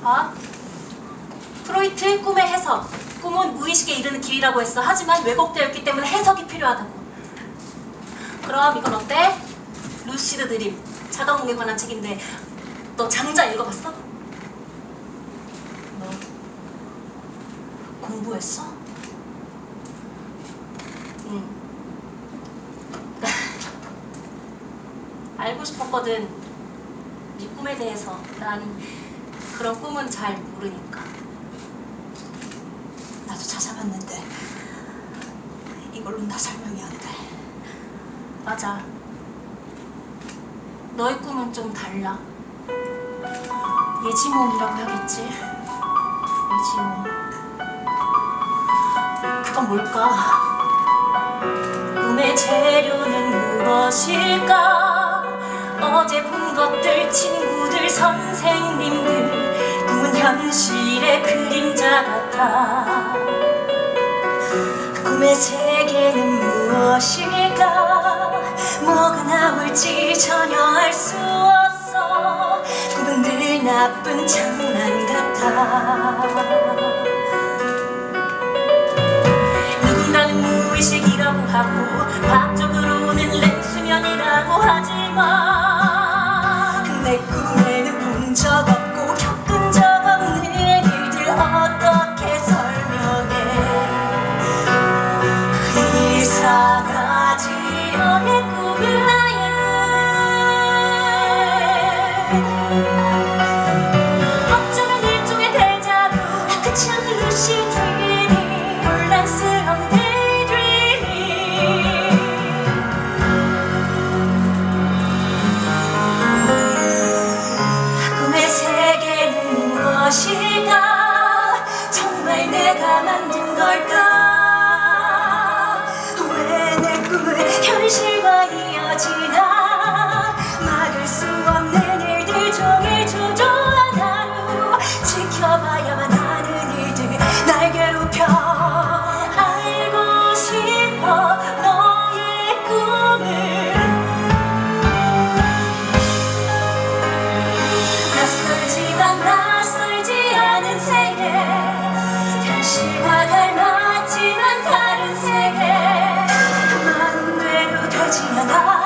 봐. 프로이트의 꿈의 해석. 꿈은 무의식에 이르는 길이라고 했어. 하지만 왜곡되어 있기 때문에 해석이 필요하다고. 그럼 이건 어때? 루시드 드림. 자가공에 관한 책인데 너 장자 읽어봤어? 너 공부했어? 응. 알고 싶었거든. 네 꿈에 대해서. 난 그런 꿈은 잘 모르니까. 나도 찾아봤는데 이걸로는 다 설명이 안 돼. 맞아. 너의 꿈은 좀 달라. 예지몽이라고 하겠지. 예지몽. 그건 뭘까? 꿈의 재료는 무엇일까? 어제 본 것들, 친구들, 선생님들. 꿈은 현실의 그림자 같아. 꿈의 세계는 무엇일까? 뭐가 나올지 전혀 알 수 없어. 꿈은 늘 나쁜 장난 같아. 누군가는 무의식이라고 하고 과학적으로는 랭수면이라고 하지만 내 꿈에는 본적 없다. 내가 만든 걸까? 왜 내 꿈은 현실과 이어지나? 시화가 나지만 다른 세계 마음대로 되지 않아